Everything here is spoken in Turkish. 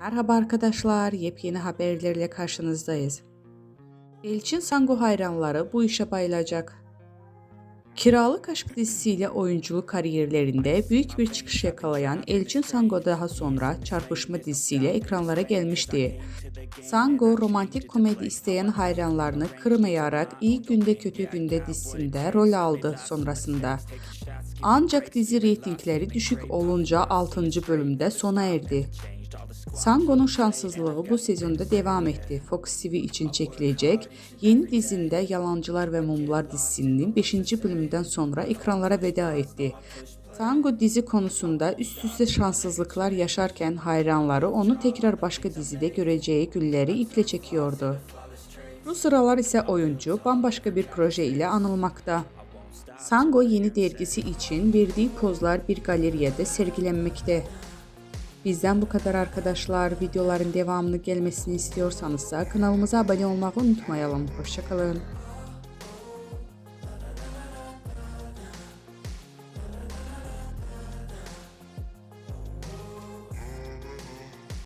Merhaba arkadaşlar, yepyeni haberlerle karşınızdayız. Elçin Sango hayranları bu işe bayılacak. Kiralık Aşk dizisiyle oyunculuk kariyerlerinde büyük bir çıkış yakalayan Elçin Sango daha sonra Çarpışma dizisiyle ekranlara gelmişti. Sango romantik komedi isteyen hayranlarını kırmayarak İyi Günde Kötü Günde dizisinde rol aldı sonrasında. Ancak dizi reytingleri düşük olunca 6. bölümde sona erdi. Sango'nun şanssızlığı bu sezonda devam etti. Fox TV için çekilecek yeni dizinde Yalancılar ve Mumlar dizisinin 5. bölümünden sonra ekranlara veda etti. Sango dizi konusunda üst üste şanssızlıklar yaşarken hayranları onu tekrar başka dizide göreceği günleri iple çekiyordu. Bu sıralar ise oyuncu bambaşka bir proje ile anılmakta. Sango yeni dergisi için verdiği pozlar bir galeriyede sergilenmekte. Bizden bu kadar arkadaşlar. Videoların devamını gelmesini istiyorsanız da kanalımıza abone olmayı unutmayalım. Hoşçakalın.